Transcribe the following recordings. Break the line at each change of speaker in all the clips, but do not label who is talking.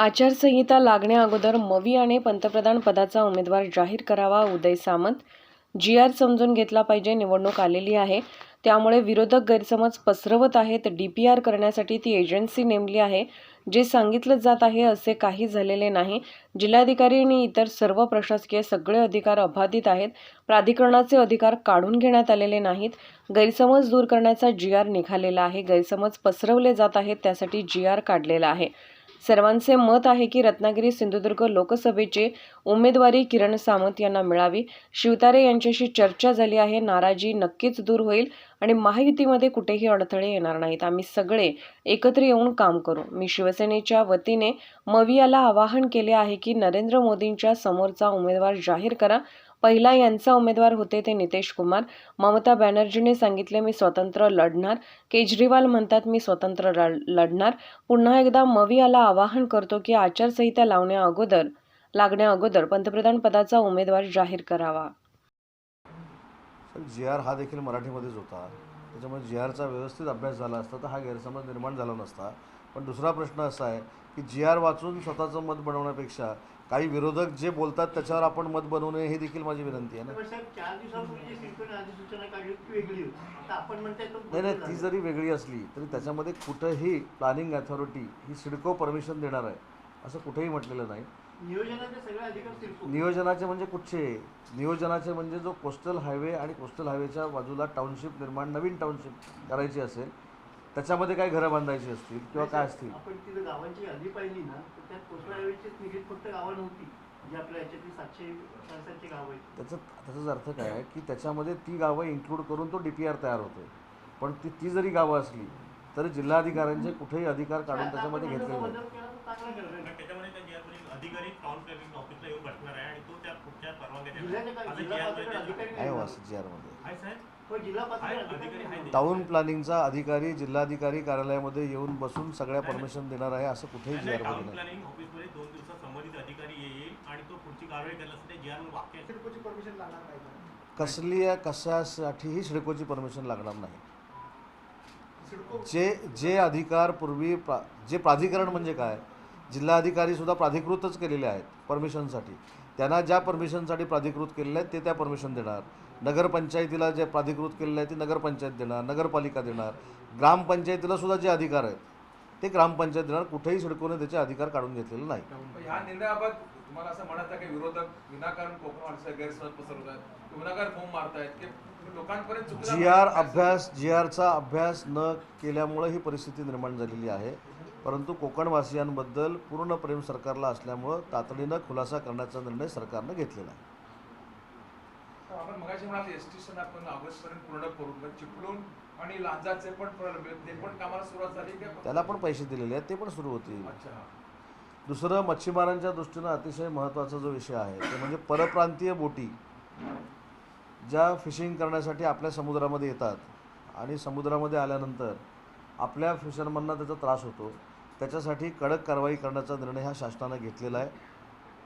आचारसंहिता लागण्या अगोदर मवियाने पंतप्रधान पदाचा उमेदवार जाहीर करावा उदय सामंत. जी आर समजून घेतला पाहिजे निवडणूक आलेली आहे. त्यामुळे विरोधक गैरसमज पसरवत आहेत. डी पी आर करण्यासाठी ती एजन्सी नेमली आहे जे सांगितलं जात आहे असे काही झालेले नाही. जिल्हाधिकारी आणि इतर सर्व प्रशासकीय सगळे अधिकार अबाधित आहेत. प्राधिकरणाचे अधिकार काढून घेण्यात आलेले नाहीत. गैरसमज दूर करण्याचा जी आर निघालेला आहे. गैरसमज पसरवले जात आहेत त्यासाठी जी आर काढलेला आहे. सर्वांचे मत आहे की रत्नागिरी सिंधुदुर्ग लोकसभेचे उमेदवारी किरण सामंत यांना मिळावी. शिवतारे यांच्याशी चर्चा झाली आहे. नाराजी नक्कीच दूर होईल आणि महायुतीमध्ये कुठेही अडथळे येणार नाहीत. आम्ही सगळे एकत्र येऊन काम करू. मी शिवसेनेच्या वतीने मवियाला आवाहन केले आहे की नरेंद्र मोदींच्या समोरचा उमेदवार जाहीर करा. पहिला यांचा उमेदवार होते ते नितेश कुमार. ममता बॅनर्जीने सांगितले मी स्वतंत्र लढणार. केजरीवाल म्हणतात मी स्वतंत्र लढणार. पुन्हा एकदा मवियाला आवाहन करतो की आचारसंहिता लावण्या अगोदर लागण्या अगोदर पंतप्रधान पदाचा उमेदवार जाहीर करावा.
जी आर हा देखील मराठीमध्येच होता. त्याच्यामुळे जी आरचा व्यवस्थित अभ्यास झाला असता तर हा गैरसमज निर्माण झाला नसता. पण दुसरा प्रश्न असा आहे की जी आर वाचून स्वतःचं मत बनवण्यापेक्षा काही विरोधक जे बोलतात त्याच्यावर आपण मत बनवणे ही देखील माझी विनंती आहे ना. नाही नाही ती. जरी वेगळी असली तरी त्याच्यामध्ये कुठंही प्लॅनिंग अथॉरिटी ही सिडको परमिशन देणार आहे. असं कुठेही म्हटलेलं नाही.
नियोजनाचे सगळे अधिकार सिल्को
नियोजनाचे म्हणजे कुठचे? नियोजनाचे म्हणजे जो कोस्टल हायवे आणि कोस्टल हायवेच्या बाजूला टाउनशिप निर्माण नवीन टाउनशिप करायची असेल त्याच्यामध्ये काही घरं बांधायची असतील किंवा काय असतील?
आपण तिथं गावांची यादी पाहिली ना तर त्यात कोसळ ऐवजीच निगडीत फक्त गावं नव्हती जी आपल्या याच्यातली सातशे साडेसातशे गावं आहेत.
त्याचं त्याचाच अर्थ काय आहे की त्याच्यामध्ये ती गावं इन्क्लूड करून तो डी पी आर तयार होतो पण ती ती जरी गावं असली तरी जिल्हाधिकाऱ्यांचे कुठेही अधिकार काढून त्याच्यामध्ये घेतले
जर
अधिकारी टाउन प्लॅनिंग ऑफिसला येऊन बसणार आहे आणि तो त्या पुढच्या परवानग्या मध्ये
आहे.
नाही
आहे साहेब.
नाही.
टाऊन प्लॅनिंगचा अधिकारी जिल्हाधिकारी कार्यालयामध्ये येऊन बसून सगळ्या परमिशन देणार आहे असं कुठेही जी
टाउन
आरमध्ये नाही.
प्लॅनिंग ऑफिसमध्ये दोन दिवसात संबंधित अधिकारी येईल आणि तो पुढची कारवाई करण्यासाठी जी आर
लागणार पाहिजे
कसली कशासाठीही सिडकोची परमिशन लागणार नाही. जे जे अधिकार पूर्वी प्रा जे प्राधिकरण म्हणजे काय? जिल्हाधिकारी सुद्धा प्राधिकृतच केलेले आहेत परमिशनसाठी. त्यांना ज्या परमिशनसाठी प्राधिकृत केलेले आहेत ते त्या परमिशन देणार. नगरपंचायतीला जे प्राधिकृत केलेलं आहे ते नगरपंचायत देणार नगरपालिका देणार. ग्रामपंचायतीला सुद्धा जे अधिकार आहेत ते ग्रामपंचायत देणार. कुठेही सिडकोने त्याचे अधिकार काढून घेतलेले नाही.
तुम्हाला असं म्हणत की विरोधक विनाकारण कोकण गैरसमज विनाकारण फोम मारतायत की लोकांपर्यंत
जी आर अभ्यास जी आरचा अभ्यास न केल्यामुळं ही परिस्थिती निर्माण झालेली आहे. परंतु कोकणवासियांबद्दल पूर्ण प्रेम सरकारला असल्यामुळं तातडीनं खुलासा करण्याचा निर्णय सरकारनं घेतलेला आहे.
आपण मगाशी म्हणाल एस टी आपण ऑगस्ट पर्यंत पूर्ण करू मग चिपळूण आणि लांजाचे पण प्रलंबित ते पण कामाला सुरुवात झाली की?
त्याला पण पैसे दिलेले आहेत ते पण सुरू होतील.
अच्छा.
दुसरं मच्छीमारांच्या दृष्टीनं अतिशय महत्त्वाचा जो विषय आहे ते म्हणजे परप्रांतीय बोटी ज्या फिशिंग करण्यासाठी आपल्या समुद्रामध्ये येतात आणि समुद्रामध्ये आल्यानंतर आपल्या फिशरमनना त्याचा त्रास होतो. त्याच्यासाठी कडक कारवाई करण्याचा निर्णय हा शासनानं घेतलेला आहे.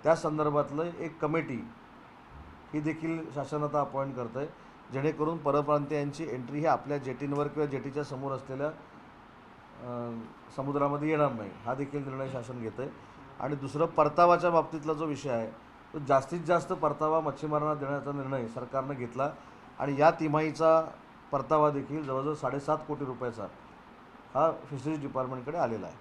त्या संदर्भातलं एक कमिटी ही देखील शासन आता अपॉइंट करतं आहे जेणेकरून परप्रांतीयांची एंट्री ही आपल्या जेटींवर किंवा जेटीच्या समोर असलेल्या समुद्रामध्ये येणार नाही. हा देखील निर्णय शासन घेतं आहे आणि दुसरं परतावाच्या बाबतीतला जो विषय आहे तो जास्तीत जास्त परतावा मच्छीमारांना देण्याचा निर्णय सरकारनं घेतला. आणि या तिमाहीचा परतावा देखील जवळजवळ साडेसात कोटी रुपयाचा हा फिशरीज डिपार्टमेंटकडे आलेला आहे.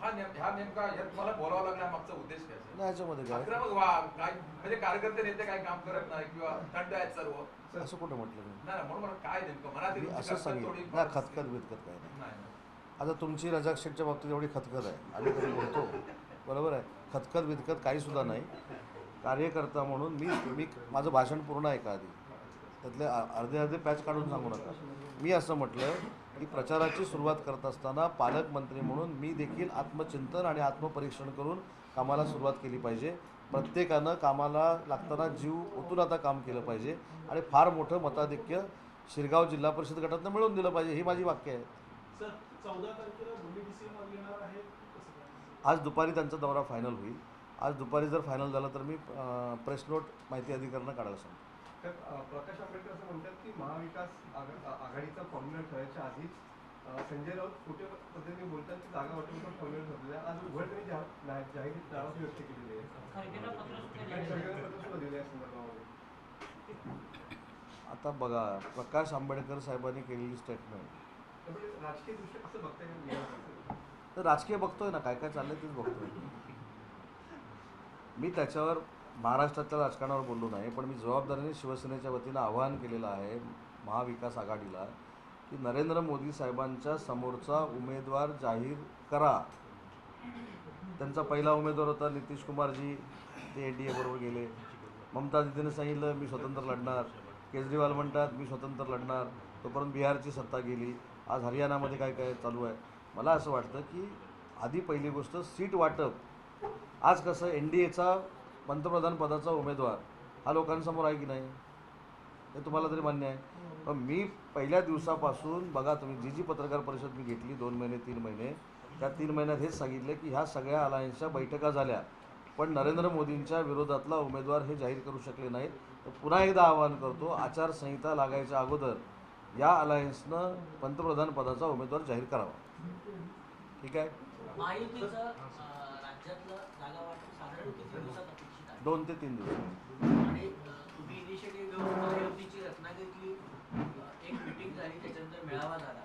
हा नेम ह्या नेमका ह्यात तुम्हाला बोलावं लागला मागचा उद्देश काय
याच्यामध्ये काय?
आक्रमक वा काय म्हणजे कार्यकर्ते नेते काय काम करत नाही किंवा थंड आहेत सर्व.
असं कुठं म्हटलं मी
नाही म्हणून मला काय नेमकं? मनात
मी असं सांगितलं नाही खतखत बितखत काय नाही. आता तुमची रजाक शेठच्या बाबतीत एवढी खतखत आहे. आम्ही कधी बोलतो. बरोबर आहे? खतखत बितखत काहीसुद्धा नाही. कार्यकर्ता म्हणून मी मी माझं भाषण पूर्ण ऐका आधी. त्यातले अ- अर्धे अर्धे पॅच काढून सांगू नका. मी असं म्हटलं की प्रचाराची सुरुवात करत असताना पालकमंत्री म्हणून मी देखील आत्मचिंतन आणि आत्मपरीक्षण करून कामाला सुरुवात केली पाहिजे. प्रत्येकानं कामाला लागताना जीव ओतून आता काम केलं पाहिजे आणि फार मोठं मताधिक्य शिरगाव जिल्हा परिषद गटातनं मिळवून दिलं पाहिजे ही माझी वाक्य आहे. आज दुपारी त्यांचा दौरा फायनल होईल. आज दुपारी जर फायनल झाला तर मी प्रेस नोट माहिती अधिकाऱ्यांना काढायला सांगतो.
तर प्रकाश आंबेडकर असं म्हणतात की महाविकास आघा- आघाडीचा फॉर्म्युला ठरायच्या आधीच संजय राऊत खोट्या पद्धतीने बोलतात की जागा वाटप ठरलेलं ठरलेलं आज उघडपणे जा- जा- जाहीर नाराजी व्यक्त केलेली आहे. संदर्भामध्ये.
आता बघा प्रकाश आंबेडकर साहेबांनी केलेली स्टेटमेंट
राजकीय निवडणुकीचं?
तर राजकीय बघतोय ना काय काय चाललंय तेच बघतोय. मी त्याच्यावर महाराष्ट्रातल्या राजकारणावर बोललो नाही पण मी जबाबदारीने शिवसेनेच्या वतीनं आवाहन केलेलं आहे महाविकास आघाडीला की नरेंद्र मोदी साहेबांच्या समोरचा उमेदवार जाहीर करा. त्यांचा पहिला उमेदवार होता नितीश कुमारजी ते एन डी एबरोबर गेले. ममता दिदीने सांगितलं मी स्वतंत्र लढणार. केजरीवाल म्हणतात मी स्वतंत्र लढणार. तोपर्यंत बिहारची सत्ता गेली. आज हरियाणामध्ये काय काय चालू आहे? मला असं वाटतं की आधी पहिली गोष्ट सीट वाटप. आज कसं एन डी एचा पंतप्रधान पदाचा उमेदवार. हा लोकांसमोर आहे की नाही? हे तुम्हाला तरी मान्य आहे. पण मी पहिल्या दिवसापासून बघा तुम्ही जी जी पत्रकार परिषद मी घेतली दोन महिने तीन महिने त्या तीन महिन्यात हेच सांगितले की ह्या सगळ्या अलायन्सच्या बैठका झाल्या. पण नरेंद्र मोदींच्या विरोधातला उमेदवार हे जाहीर करू शकले नाहीत. तर पुन्हा एकदा आवाहन करतो आचारसंहिता लागायच्या अगोदर या अलायन्सनं पंतप्रधान पदाचा उमेदवार जाहीर करावा. ठीक आहे
महायुतीचं अं, राज्यातलं जागा वाटप साधारण किती दिवसात अपेक्षित आहे
दोन ते तीन दिवस.
आणि अं, तुम्ही इनिशिएटिव्ह घेऊन महायुतीची रत्नागिरीतली अं, एक मिटिंग झाली त्याच्यानंतर मेळावा झाला.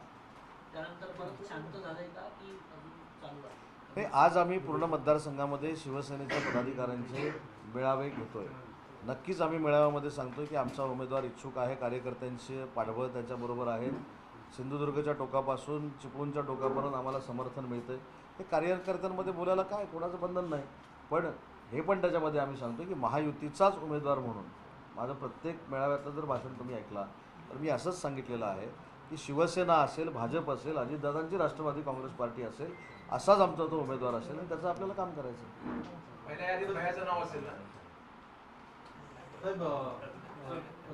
त्यानंतर परत शांत झालंय का की अजून चालू आहे?
हे आज आम्ही पूर्ण मतदारसंघामध्ये शिवसेनेच्या पदाधिकाऱ्यांचे मेळावे घेतोय. नक्कीच आम्ही मेळाव्यामध्ये सांगतोय की आमचा उमेदवार इच्छुक आहे कार्यकर्त्यांचे पाठबळ त्याच्याबरोबर आहे सिंधुदुर्गच्या टोकापासून चिपळूणच्या टोकापर्यंत आम्हाला समर्थन मिळतं हे कार्यकर्त्यांमध्ये बोलायला काय कोणाचं बंधन नाही. पण हे पण त्याच्यामध्ये आम्ही सांगतो की महायुतीचाच उमेदवार म्हणून माझं प्रत्येक मेळाव्यातलं जर भाषण तुम्ही ऐकला तर मी असंच सांगितलेलं आहे की शिवसेना असेल भाजप असेल अजितदादांची राष्ट्रवादी काँग्रेस पार्टी असेल असाच आमचा तो उमेदवार असेल आणि त्याचं आपल्याला काम करायचं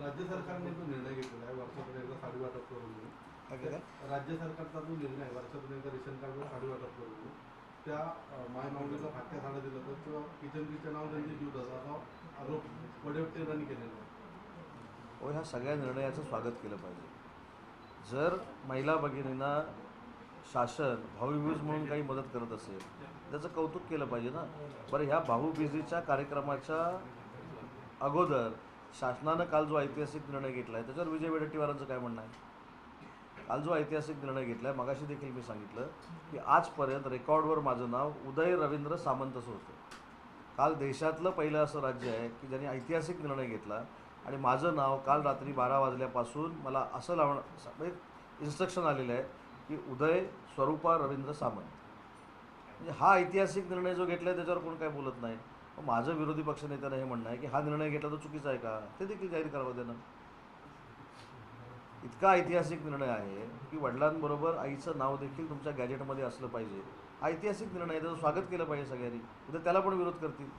राज्य सरकारने जो निर्णय घेतलेला आहे एकदा साडी वाटप करून? राज्य सरकारचा जो निर्णय एकदा रेशन कार्डवर साडी वाटप करून. त्या माय फाटक्या साड्या दिलं तर किंवा किचन नाव त्यांनी जीव धरला असा आरोप वडेवटेरांनी केलेला व
हो, ह्या सगळ्या निर्णयाचं स्वागत केलं पाहिजे. जर महिला भगिनींना शासन भाऊबीज म्हणून काही मदत करत असेल त्याचं कौतुक केलं पाहिजे ना. बरं ह्या भाऊबीजेच्या कार्यक्रमाच्या अगोदर शासनानं काल जो ऐतिहासिक निर्णय घेतला आहे त्याच्यावर विजय वडेट्टीवारांचं काय म्हणणं आहे? काल जो ऐतिहासिक निर्णय घेतला आहे मगाशी देखील मी सांगितलं की आजपर्यंत रेकॉर्डवर माझं नाव उदय रवींद्र सामंत असं होतं. काल देशातलं पहिलं असं राज्य आहे की ज्यांनी ऐतिहासिक निर्णय घेतला आणि माझं नाव काल रात्री बारा वाजल्यापासून मला असं लावणं इन्स्ट्रक्शन म्हणजे आलेलं आहे की उदय स्वरूपा रवींद्र सामंत. म्हणजे हा ऐतिहासिक निर्णय जो घेतला आहे त्याच्यावर कोण काय बोलत नाही. माझं विरोधी पक्षनेत्यानं हे म्हणणं आहे की हा निर्णय घेतला तो चुकीचा आहे का? ते देखील जाहीर करावं त्यानं इतका ऐतिहासिक निर्णय आहे की वडिलांबरोबर आईचं नाव देखील तुमच्या गॅजेटमध्ये असलं पाहिजे. हा ऐतिहासिक निर्णय आहे त्याचं स्वागत केलं पाहिजे सगळ्यांनी. उद्या त्याला पण विरोध करतील.